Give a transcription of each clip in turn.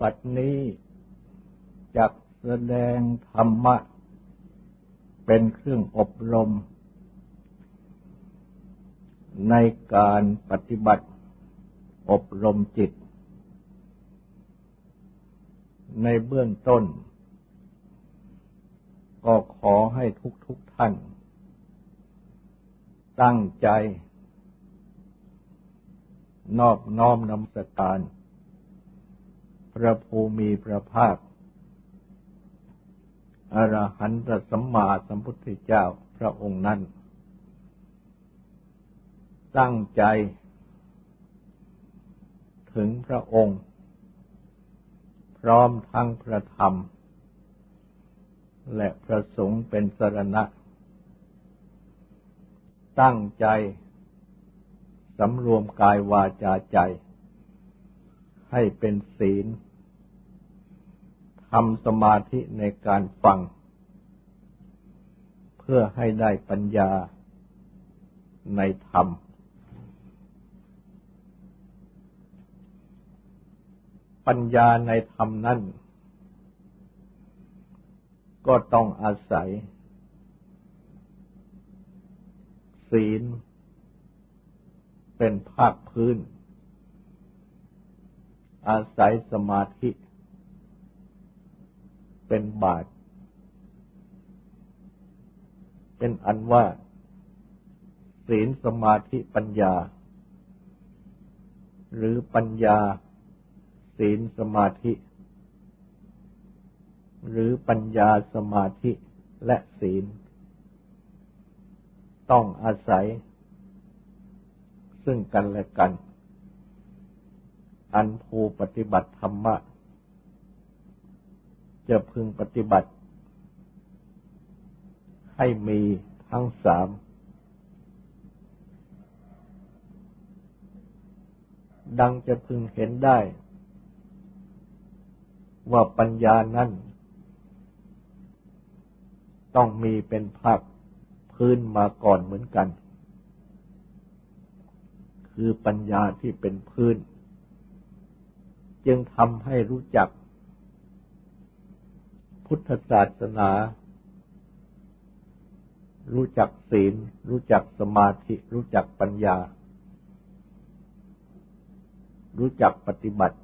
ปัดนี้จักแสดงธรรมะ เป็นเครื่องอบรม ในการปฏิบัติอบรมจิต ในเบื้องต้น ก็ขอให้ทุกๆทท่าน ตั้งใจ นอบน้อมนำสการ ระภูมิพระภาค อรหันตสัมมาสัมพุทธเจ้าพระองค์นั้น ตั้งใจถึงพระองค์ พร้อมทั้งพระธรรม และพระสงฆ์เป็นสรณะ ตั้งใจสำรวมกายวาจาใจให้เป็นศีล ทำสมาธิในการฟัง เพื่อให้ได้ปัญญาในธรรม ปัญญาในธรรมนั้นก็ต้องอาศัย ศีล เป็นภาคพื้น อาศัยสมาธิ เป็นบาทเป็นอันว่า ศีลสมาธิปัญญา หรือปัญญา ศีลสมาธิ หรือปัญญาสมาธิและศีล ต้องอาศัย ซึ่งกันและกัน อันภูปฏิบัติธรรมะ จะพึงปฏิบัติ ให้มีทั้งสาม ดังจะพึงเห็นได้ ว่าปัญญานั้น ต้องมีเป็นภาคพื้นมาก่อนเหมือนกัน คือปัญญาที่เป็นพื้น จึงทำให้รู้จัก พุทธศาสนา รู้จักศีล รู้จักสมาธิ รู้จักปัญญา รู้จักปฏิบัติ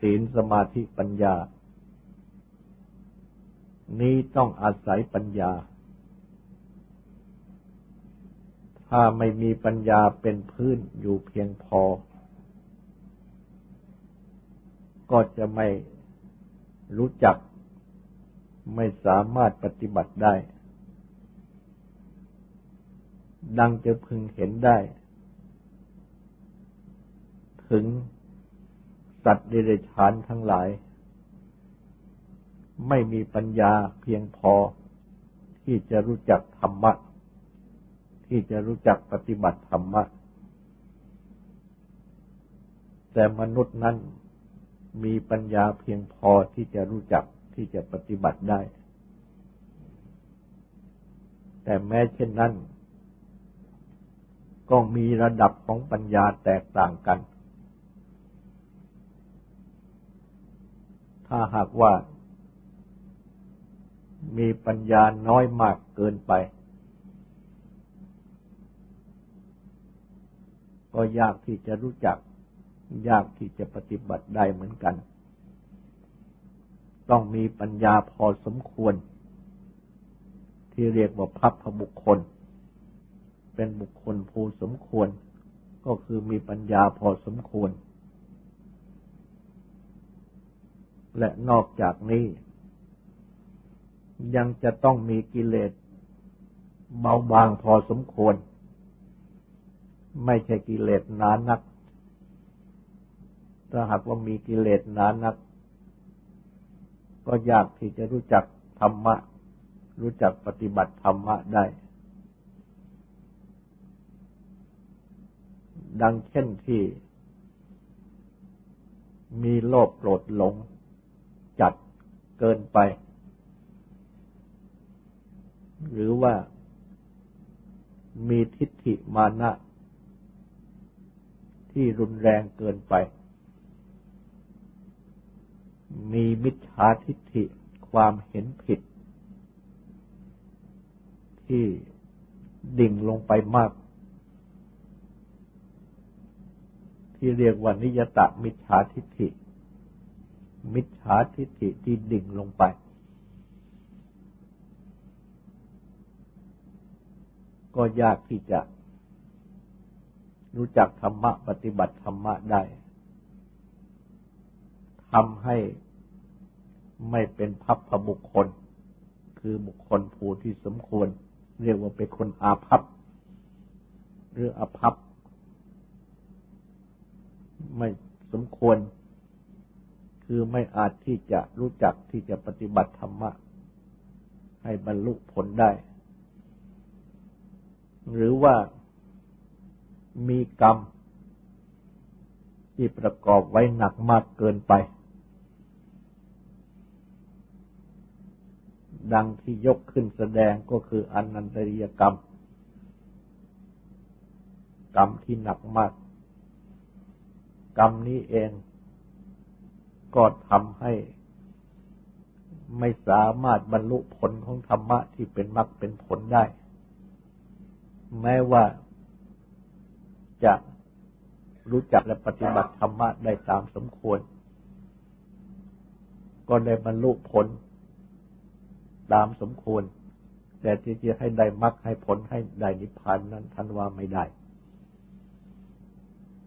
ศีลสมาธิปัญญา นี้ต้องอาศัยปัญญา ถ้าไม่มีปัญญาเป็นพื้นอยู่เพียงพอ ก็จะไม่ รู้จักไม่สามารถปฏิบัติได้ ดังจะพึงเห็นได้ ถึงสัตว์เดรัจฉานทั้งหลาย ไม่มีปัญญาเพียงพอที่จะรู้จักธรรมะ ที่จะรู้จักปฏิบัติธรรมะ แต่มนุษย์นั้น มีปัญญาเพียงพอที่จะรู้จักที่จะปฏิบัติได้ แต่แม้เช่นนั้น ก็มีระดับของปัญญาแตกต่างกัน ถ้าหากว่า มีปัญญาน้อยมากเกินไป ก็ยากที่จะรู้จัก ยากที่จะปฏิบัติได้เหมือนกัน ต้องมีปัญญาพอสมควร ที่เรียกว่าพัพพบุคคล เป็นบุคคลผู้สมควร ก็คือมีปัญญาพอสมควร และนอกจากนี้ ยังจะต้องมีกิเลสเบาบางพอสมควร ไม่ใช่กิเลสหนานัก ถ้าหากว่ามีกิเลสหนานัก ก็ยากที่จะรู้จักธรรมะ รู้จักปฏิบัติธรรมะได้ ดังเช่นที่ มีโลภโกรธหลง จัดเกินไป หรือว่ามีทิฏฐิมานะที่รุนแรงเกินไป มีมิจฉาทิฏฐิความเห็นผิด ที่ดิ่งลงไปมาก ที่เรียกว่านิยตะมิจฉาทิฏฐิ มิจฉาทิฏฐิที่ดิ่งลงไป ก็ยากที่จะรู้จักธรรมะ ปฏิบัติธรรมะได้ ทำให้ไม่เป็นพัพพบุคคล คือบุคคลผู้ที่สมควร เรียกว่าเป็นคนอาภัพหรืออาภัพไม่สมควร คือไม่อาจที่จะรู้จักที่จะปฏิบัติธรรมะ ให้บรรลุผลได้ หรือว่ามีกรรมที่ประกอบไว้หนักมากเกินไป ดังที่ยกขึ้นแสดงก็คืออนันตริยกรรม กรรมที่หนักมาก กรรมนี้เอง ก็ทำให้ไม่สามารถบรรลุผลของธรรมะที่เป็นมรรคเป็นผลได้ แม้ว่าจะรู้จักและปฏิบัติธรรมะได้ตามสมควร ก็ได้บรรลุผล ตามสมควร แต่ที่จะให้ได้มรรคให้ผลให้ได้นิพพานนั้นท่านว่าไม่ได้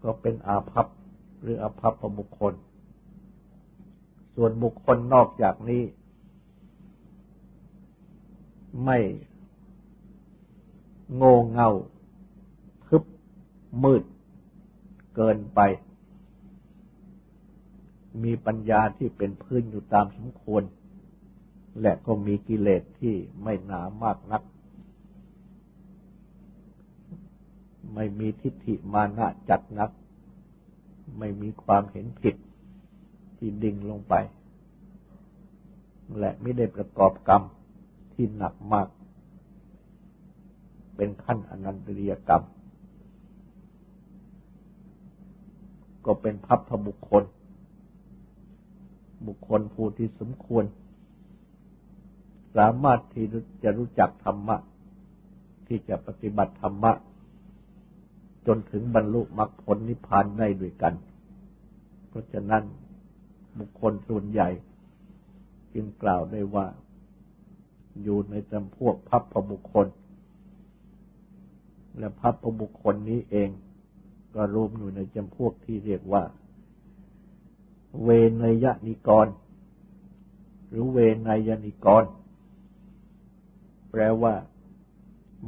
ก็เป็นอาภัพหรืออาภัพประบุคคล ส่วนบุคคลนอกจากนี้ ไม่โง่เง่ามืด เกินไป มีปัญญาที่เป็นพื้นอยู่ตามสมควร และก็มีกิเลสที่ไม่หนามากนัก ไม่มีทิฏฐิมานะจัดนัก ไม่มีความเห็นผิดที่ดิ่งลงไป และไม่ได้ประกอบกรรมที่หนักมาก เป็นขั้นอนันตริยกรรม ก็เป็นพัพบุคคล บุคคลผู้ที่สมควร สามารถที่จะรู้จักธรรมะ ที่จะปฏิบัติธรรมะ จนถึงบรรลุมรรคผลนิพพานได้ด้วยกัน เพราะฉะนั้นบุคคลส่วนใหญ่ จึงกล่าวได้ว่า อยู่ในจำพวกพัพพบุคคล และพัพพบุคคลนี้เองก็รวมอยู่ในจำพวกที่เรียกว่า เวนยนิกร หรือเวนยนิกร แปลว่า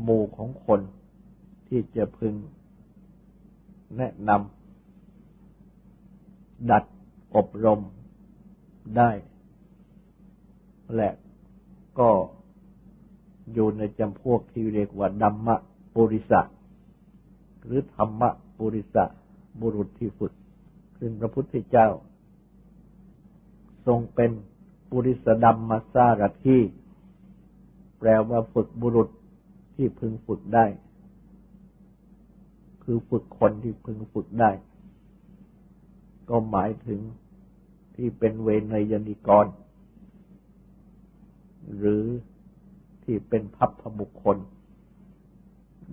หมู่ของคนที่จะพึง แนะนำดัดอบรมได้ และก็อยู่ในจำพวกที่เรียกว่าดัมมะปุริสะหรือธรรมะปุริสะบุรุษที่ฝึก ซึ่งพระพุทธเจ้า ทรงเป็นปุริสดัมมาสารที่ แปลว่าฝึกบุรุษที่พึงฝึกได้ คือฝึกคนที่พึงฝึกได้ ก็หมายถึงที่เป็นเวนยนิกร หรือที่เป็นพัพพบุคคล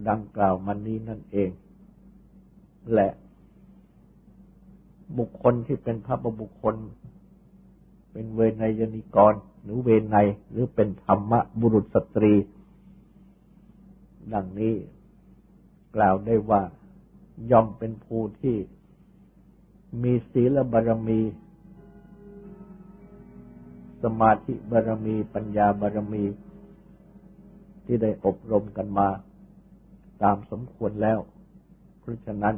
ดังกล่าวมานี้นั่นเอง และบุคคลที่เป็นพระบุคคล เป็นเวนยนิกร หรือเวนในหรือเป็นธรรมบุรุษสตรี ดังนี้กล่าวได้ว่าย่อมเป็นผู้ที่มีศีลบารมี สมาธิบารมี ปัญญาบารมี ที่ได้อบรมกันมา ตามสมควรแล้ว เพราะฉะนั้น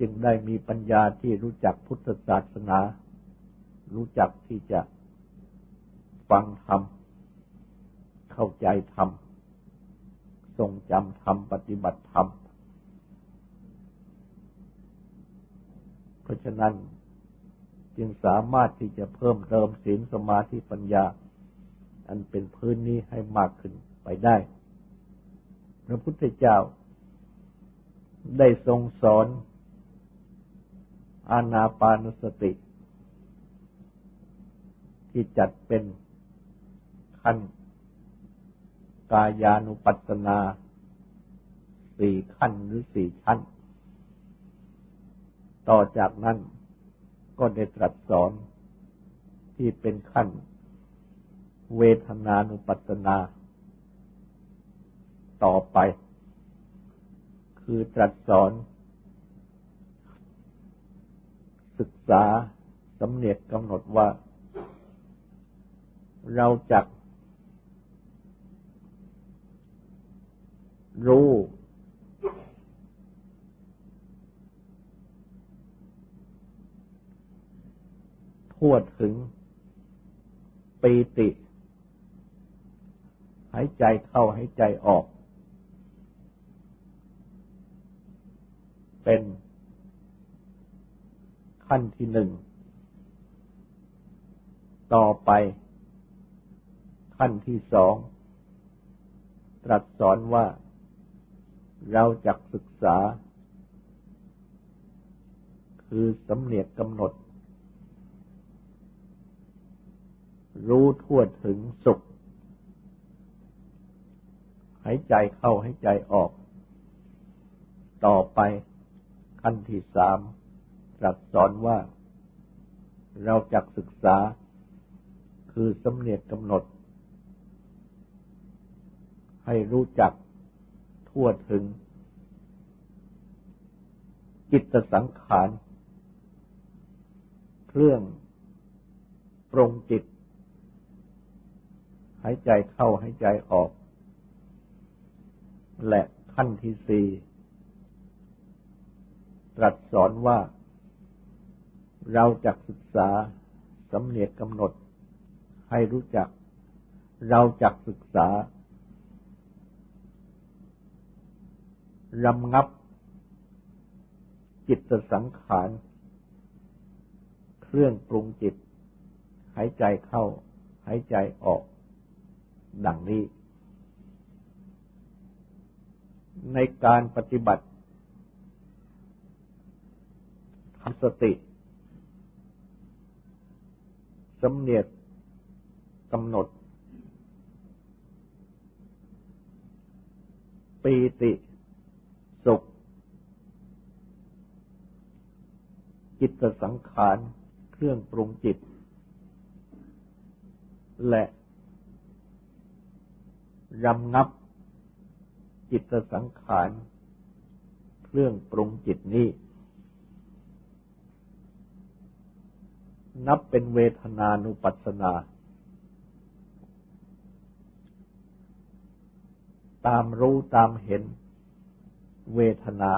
จึงได้มีปัญญาที่รู้จักพุทธศาสนา รู้จักที่จะฟังธรรม เข้าใจธรรม ทรงจำธรรม ปฏิบัติธรรม เพราะฉะนั้นจึงสามารถที่จะเพิ่มเติมศีลสมาธิปัญญา อันเป็นพื้นนี้ให้มากขึ้นไปได้ พระพุทธเจ้าได้ทรงสอนอานาปานสติ ที่จัดเป็นขั้น กายานุปัสสนาสี่ขั้นหรือสี่ชั้น ต่อจากนั้นก็ได้ตรัสสอนที่เป็นขั้น เวทนานุปัสสนา ต่อไป คือตรัสสอน ศึกษาสำเนียกกำหนดว่า เราจักรู้ ทั่วถึงปีติ หายใจเข้าหายใจออก เป็นขั้นที่หนึ่งต่อไป ขั้นที่สอง ตรัสสอนว่าเราจักศึกษา คือสำเนียกกำหนด รู้ทั่วถึงสุขหายใจเข้าหายใจออก ต่อไปขั้นที่สามตรัสสอนว่า เราจักศึกษา คือสำเนียกกำหนด ให้รู้จักทั่วถึง จิตสังขาร เครื่องปรงจิต หายใจเข้าหายใจออก และขั้นที่สี่ตรัสสอนว่า เราจะศึกษาสำเนียกกำหนดให้รู้จัก เราจะศึกษา รำงับ จิตสังขาร เครื่องปรุงจิต หายใจเข้า หายใจออก ดังนี้ ในการปฏิบัติทำสติสำเนียกกำหนดปีติสุข จิตสังขารเครื่องปรุงจิต และรำงับจิตสังขารเครื่องปรุงจิตนี้ นับเป็นเวทนานุปัสสนา ตามรู้ตามเห็นเวทนา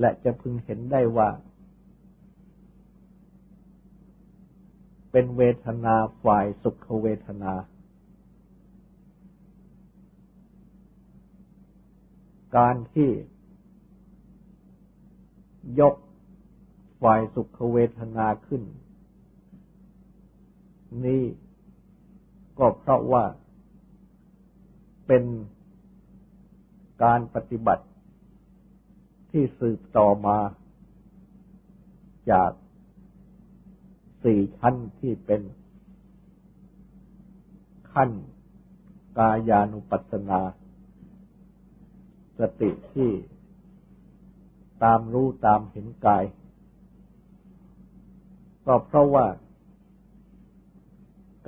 และจะพึงเห็นได้ว่า เป็นเวทนาฝ่ายสุขเวทนา การที่ยกฝ่ายสุขเวทนาขึ้น นี่ก็เพราะว่าเป็นการปฏิบัติ ที่สืบต่อมาจากสี่ชั้นที่เป็นขั้นกายานุปัสสนา สติที่ตามรู้ตามเห็นกาย ก็เพราะว่า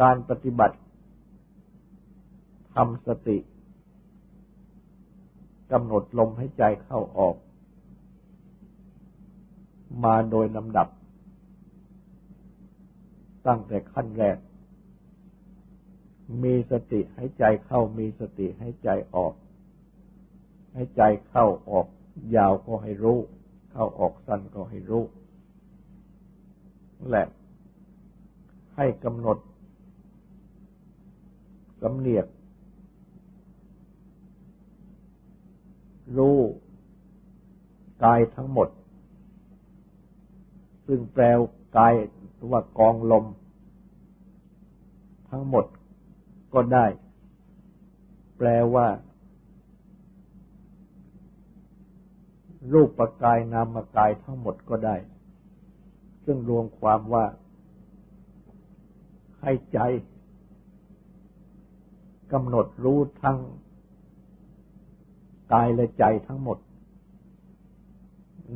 การปฏิบัติทำสติกำหนดลมให้ใจเข้าออก มาโดยลำดับ ตั้งแต่ขั้นแรก มีสติให้ใจเข้ามีสติให้ใจออก ให้ใจเข้าออก ยาวก็ให้รู้ เข้าออกสั้นก็ให้รู้ และให้กำหนดสำเนียก รู้กายทั้งหมด ซึ่งแปลกายว่ากองลม ทั้งหมดก็ได้ แปลว่า รูปประกายนามกายทั้งหมดก็ได้ ซึ่งรวมความว่า ให้ใจกำหนดรู้ทั้งกายและใจทั้งหมด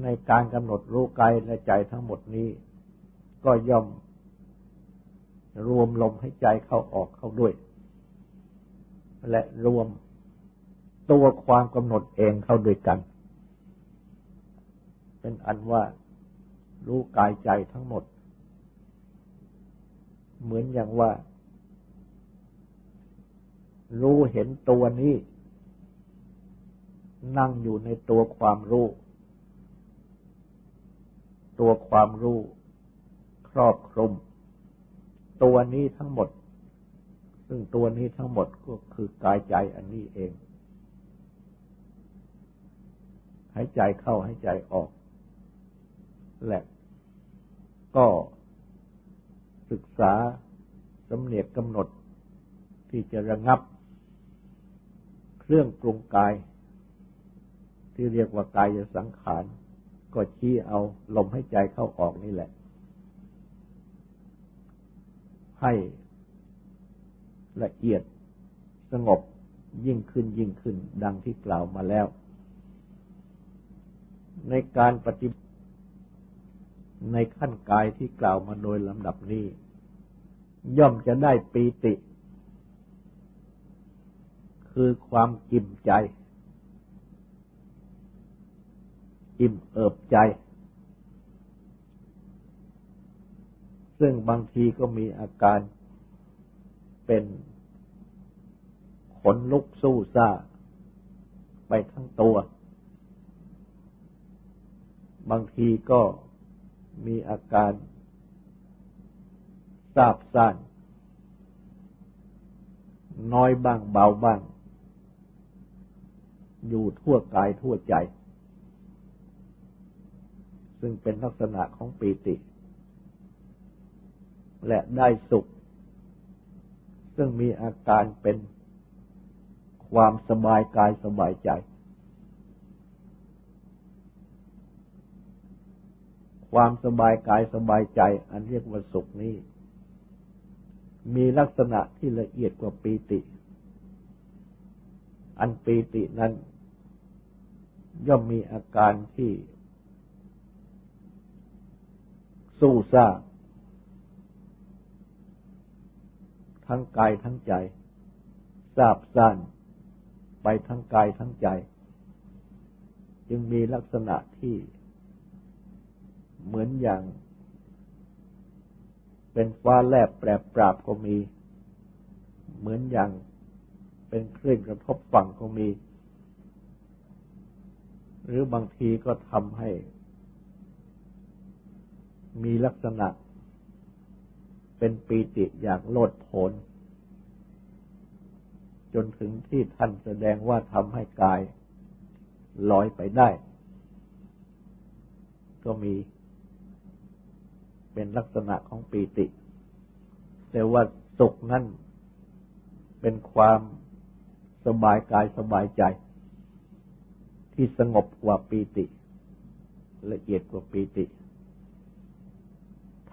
ในการกำหนดรู้กายและใจทั้งหมดนี้ ก็ย่อมรวมลมให้ใจเข้าออกเข้าด้วย และรวมตัวความกำหนดเองเข้าด้วยกัน เป็นอันว่ารู้กายใจทั้งหมด เหมือนอย่างว่า รู้เห็นตัวนี้ นั่งอยู่ในตัวความรู้ ตัวความรู้ ครอบคลุม ตัวนี้ทั้งหมด ซึ่งตัวนี้ทั้งหมดก็คือกายใจอันนี้เองหายใจเข้าหายใจออก และก็ศึกษาสำเนียกกำหนดที่จะระงับ เครื่องกรุงกาย ที่เรียกว่ากายสังขาร ก็ชี้เอาลมให้ใจเข้าออกนี่แหละ ให้ละเอียดสงบยิ่งขึ้นยิ่งขึ้น ดังที่กล่าวมาแล้ว ในการปฏิบัติในขั้นกายที่กล่าวมาโดยลำดับนี้ ย่อมจะได้ปีติ คือความกิ่มใจ อิ่มเอิบใจ ซึ่งบางทีก็มีอาการเป็นขนลุกสู้ซ่า ไปทั้งตัว บางทีก็มีอาการทราบซ่านน้อยบ้างเบาบ้าง อยู่ทั่วกายทั่วใจ ซึ่งเป็นลักษณะของปีติ และได้สุข ซึ่งมีอาการเป็นความสบายกายสบายใจ ความสบายกายสบายใจ อันเรียกว่าสุขนี้ มีลักษณะที่ละเอียดกว่าปีติ อันปีตินั้นย่อมมีอาการที่ สู้ซ่า ทั้งกายทั้งใจทราบซ่านไปทั้งกายทั้งใจ จึงมีลักษณะที่เหมือนอย่าง เป็นฟ้าแลบแปรปราบก็มี เหมือนอย่างเป็นคลื่นกระทบฝั่งก็มี หรือบางทีก็ทำให้ มีลักษณะ เป็นปีติอย่างโลดโผนจนถึงที่ท่านแสดงว่าทำให้กายลอยไปได้ ก็มีเป็นลักษณะของปีติ แต่ว่าสุขนั้นเป็นความสบายกายสบายใจ ที่สงบกว่าปีติ ละเอียดกว่าปีติ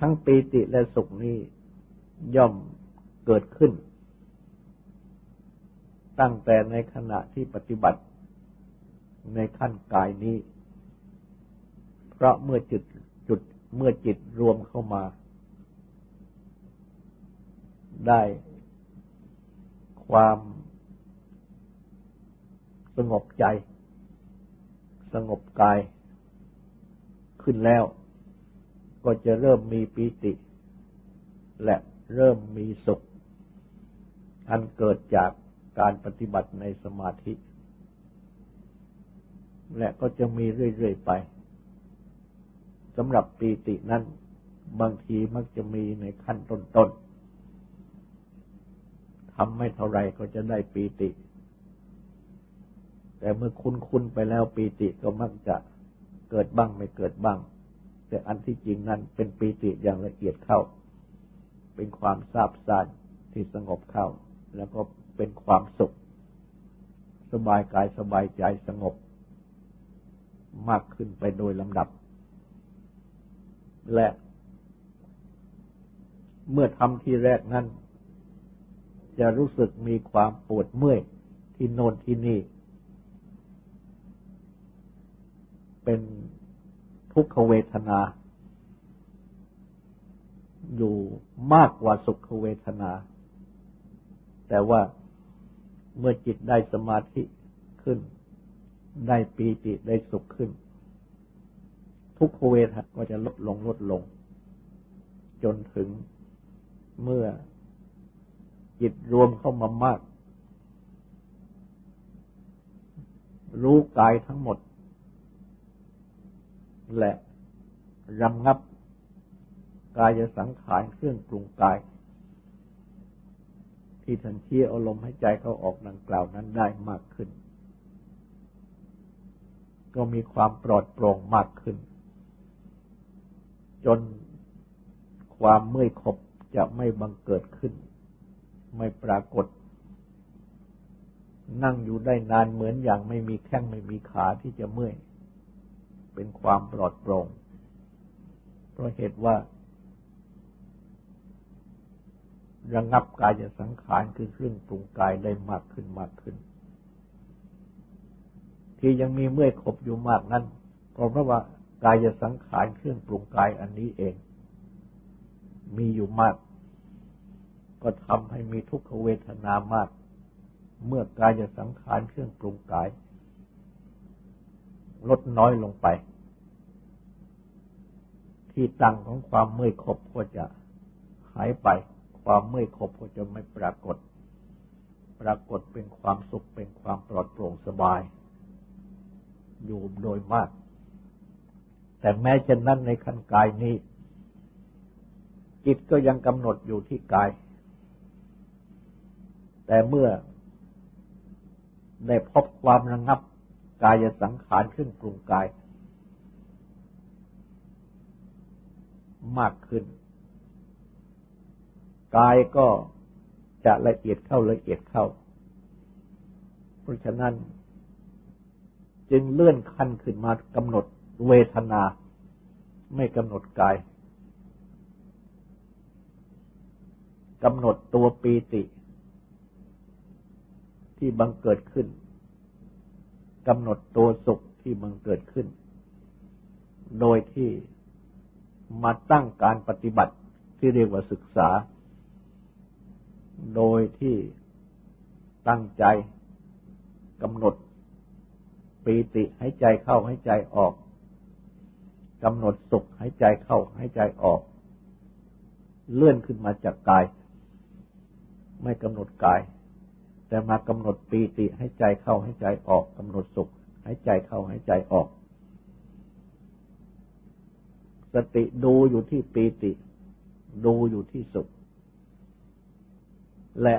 ทั้งปีติและสุขนี้ย่อมเกิดขึ้น ตั้งแต่ในขณะที่ปฏิบัติในขั้นกายนี้ เพราะเมื่อจิตเมื่อจิตรวมเข้ามา ได้ความสงบใจ สงบกายขึ้นแล้ว ก็จะเริ่มมีปีติ และเริ่มมีสุข อันเกิดจากการปฏิบัติในสมาธิ และก็จะมีเรื่อย ๆ ไปสำหรับปีตินั้นบางทีมักจะมีในขั้นต้นๆทำไม่เท่าไรก็จะได้ปีติ แต่เมื่อคุ้นๆไปแล้วปีติก็มักจะเกิดบ้างไม่เกิดบ้าง แต่อันที่จริงนั้นเป็นปีติอย่างละเอียดเข้า เป็นความซาบซ่านที่สงบเข้า แล้วก็เป็นความสุข สบายกายสบายใจสงบ มากขึ้นไปโดยลำดับ และเมื่อทำที่แรกนั้น จะรู้สึกมีความปวดเมื่อยที่โน่นที่นี่ เป็น ทุกขเวทนา อยู่มากกว่าสุขเวทนา แต่ว่าเมื่อจิตได้สมาธิขึ้น ได้ปีติได้สุขขึ้น ทุกขเวทนาก็จะลดลงลดลง จนถึงเมื่อจิตรวมเข้ามามาก รู้กายทั้งหมด และรำงับกายสังขารเครื่องปรุงกาย ที่ทันเชี่อารมณ์ให้ใจเขาออกดังกล่าวนั้นได้มากขึ้น ก็มีความปลอดโปร่งมากขึ้น จนความเมื่อยขบจะไม่บังเกิดขึ้น ไม่ปรากฏ นั่งอยู่ได้นานเหมือนอย่างไม่มีแข้งไม่มีขาที่จะเมื่อย เป็นความปลอดโปร่งเพราะเหตุว่า ระงับกายสังขารคือเครื่องปรุงกายได้มากขึ้นมากขึ้น ที่ยังมีเมื่อยขบอยู่มากนั้นเพราะว่ากายสังขารเครื่องปรุงกายอันนี้เอง มีอยู่มาก ก็ทำให้มีทุกขเวทนามาก เมื่อกายจะสังขารเครื่องปรุงกาย ลดน้อยลงไป ที่ตั้งของความเมื่อยขบก็จะหายไป ความเมื่อยขบก็จะไม่ปรากฏ ปรากฏเป็นความสุขเป็นความปลอดโปร่งสบาย อยู่โดยมาก แต่แม้เช่นนั้นในขั้นกายนี้ จิตก็ยังกำหนดอยู่ที่กาย แต่เมื่อได้พบความระงับ กายสังขารขึ้นปรุงกาย มากขึ้น กายก็จะละเอียดเข้าละเอียดเข้า เพราะฉะนั้น จึงเลื่อนขั้นขึ้นมากำหนดเวทนา ไม่กำหนดกายกำหนดตัวปีติ ที่บังเกิดขึ้น กำหนดตัวสุขที่บังเกิดขึ้น โดยที่มาตั้งการปฏิบัติที่เรียกว่าศึกษา โดยที่ตั้งใจกำหนดปีติให้ใจเข้าให้ใจออกกำหนดสุขให้ใจเข้าให้ใจออก เลื่อนขึ้นมาจากกาย ไม่กำหนดกาย แต่มากำหนดปีติให้ใจเข้าให้ใจออกกำหนดสุขให้ใจเข้าให้ใจออก สติดูอยู่ที่ปีติ ดูอยู่ที่สุข และ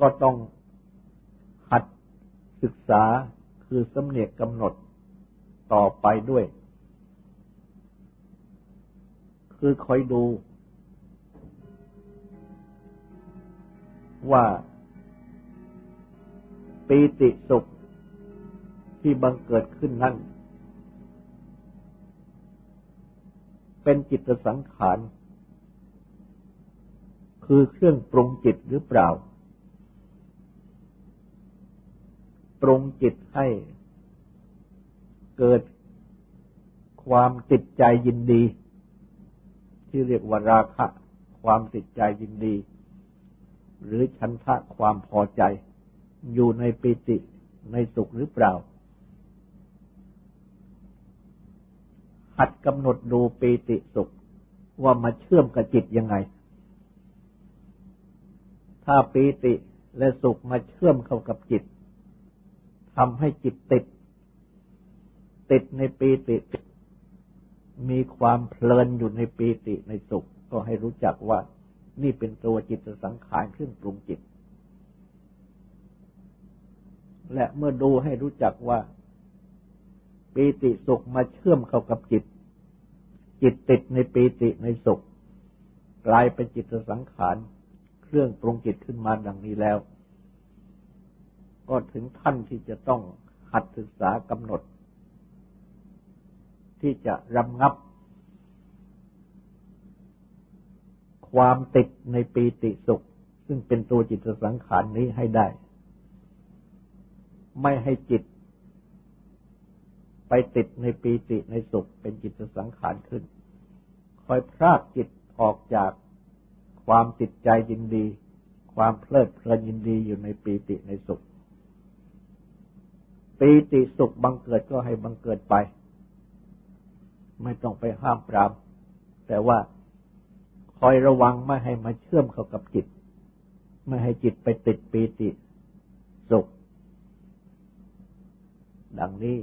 ก็ต้องหัดศึกษาคือสำเนียกกำหนดต่อไปด้วย คือคอยดู ว่าปีติสุขที่บังเกิดขึ้นนั้น เป็นจิตสังขาร คือเครื่องปรุงจิตหรือเปล่า ปรุงจิตให้เกิดความติดใจยินดี ที่เรียกว่าราคะ ความติดใจยินดี หรือชันทะความพอใจ อยู่ในปิติในสุขหรือเปล่า หัดกำหนดดูปีติสุข ว่ามาเชื่อมกับจิตยังไง ถ้าปีติและสุขมาเชื่อมเข้ากับจิตทำให้จิตติด ติดในปีติ มีความเพลินอยู่ในปีติในสุข ก็ให้รู้จักว่า นี่เป็นตัวจิตสังขารเครื่องปรุงจิต และเมื่อดูให้รู้จักว่าปีติสุขมาเชื่อมเข้ากับจิต จิตติดในปีติในสุข กลายเป็นจิตสังขารเครื่องปรุงจิตขึ้นมาดังนี้แล้ว ก็ถึงท่านที่จะต้องหัดศึกษากำหนด ที่จะรำงับ ความติดในปีติสุข ซึ่งเป็นตัวจิตสังขารนนี้ให้ได้ ไม่ให้จิต ไปติดในปีติในสุข เป็นจิตสังขารขึ้น คอยพรากจิตออกจากความติดใจยินดี ความเพลิดเพลินยินดีอยู่ในปีติในสุข ปีติสุขบังเกิดก็ให้บังเกิดไป ไม่ต้องไปห้ามปราม แต่ว่า คอยระวังไม่ให้มาเชื่อมเข้ากับจิต ไม่ให้จิตไปติดปีติสุข ดังนี้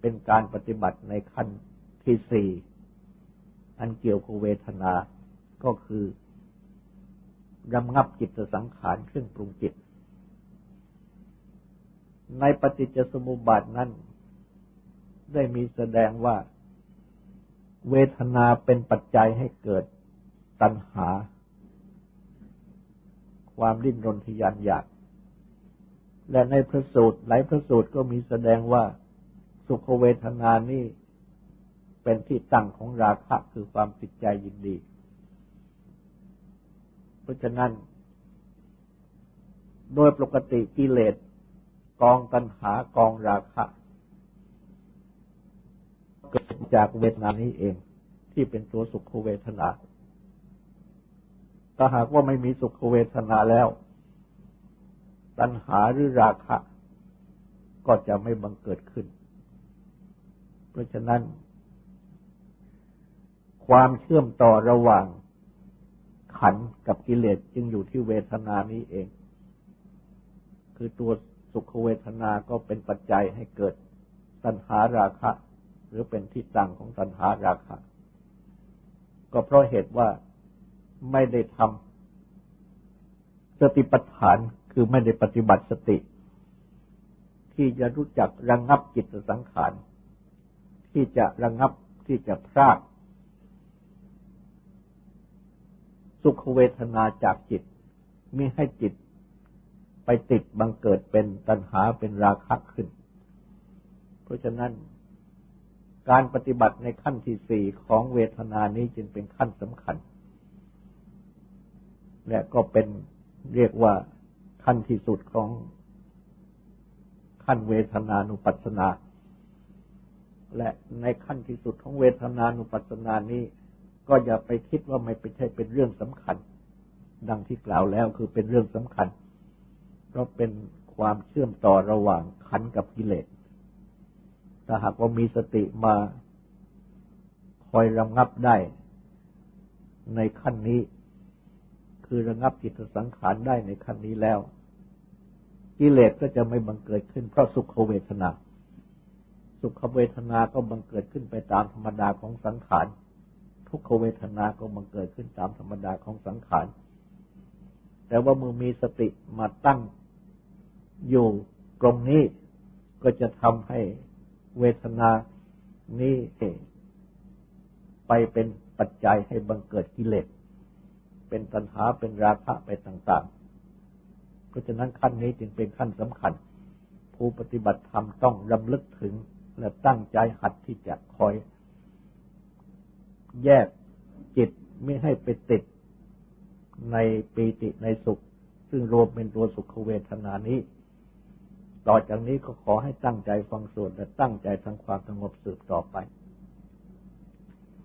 เป็นการปฏิบัติในขั้นที่สี่อันเกี่ยวกับเวทนาก็คือรำงับจิตสังขารเครื่องปรุงจิต ในปฏิจจสมุปบาทนั้น ได้มีแสดงว่า เวทนาเป็นปัจจัยให้เกิด ตัณหา ความดิ้นรนทยานอยาก และในพระสูตรหลายพระสูตรก็มีแสดงว่าสุขเวทนานี่เป็นที่ตั้งของราคะคือความติดใจยินดี เพราะฉะนั้น โดยปกติกิเลสกองตัณหากองราคะ เกิดจากเวทนานี้เองที่เป็นตัวสุขเวทนา ถ้าหากว่าไม่มีสุขเวทนาแล้ว ตัณหาหรือราคะ ก็จะไม่บังเกิดขึ้น เพราะฉะนั้น ความเชื่อมต่อระหว่างขันกับกิเลสจึงอยู่ที่เวทนานี้เอง คือตัวสุขเวทนาก็เป็นปัจจัยให้เกิดตัณหาราคะ หรือเป็นที่ตั้งของตัณหาราคะ ก็เพราะเหตุว่า ไม่ได้ทำสติปัฏฐานคือไม่ได้ปฏิบัติสติ ที่จะรู้จักระงงับจิตสังขาร ที่จะระงงับที่จะพรากสุขเวทนาจากจิตมิให้จิตไปติดบังเกิดเป็นตัณหาเป็นราคะขึ้น เพราะฉะนั้นการปฏิบัติในขั้นที่สี่ของเวทนานี้จึงเป็นขั้นสำคัญ และก็เป็นเรียกว่าขั้นที่สุดของขั้นเวทนานุปัสสนา และในขั้นที่สุดของเวทนานุปัสสนานี้ก็อย่าไปคิดว่าไม่เป็นใช่เป็นเรื่องสำคัญ ดังที่กล่าวแล้วคือเป็นเรื่องสำคัญ เพราะเป็นความเชื่อมต่อระหว่างขันกับกิเลสถ้าหากว่ามีสติมาคอยระงับได้ในขั้นนี้ คือระงับจิตสังขารได้ในขั้นนี้แล้ว กิเลสก็จะไม่บังเกิดขึ้นเพราะสุขเวทนา สุขเวทนาก็บังเกิดขึ้นไปตามธรรมดาของสังขาร ทุกขเวทนาก็บังเกิดขึ้นตามธรรมดาของสังขาร แต่ว่ามือมีสติมาตั้งอยู่ตรงนี้ก็จะทำให้เวทนานี้ไปเป็นปัจจัยให้บังเกิดกิเลส เป็นตัณหาเป็นราคะไปต่างๆ เพราะฉะนั้นขั้นนี้จึงเป็นขั้นสำคัญ ผู้ปฏิบัติธรรมต้องรำลึกถึง และตั้งใจหัดที่จะคอย แยกจิตไม่ให้ไปติดในปีติในสุข ซึ่งรวมเป็นตัวสุขเวทนานี้ ต่อจากนี้ก็ขอให้ตั้งใจฟังสวดและตั้งใจทำความสงบสืบต่อไป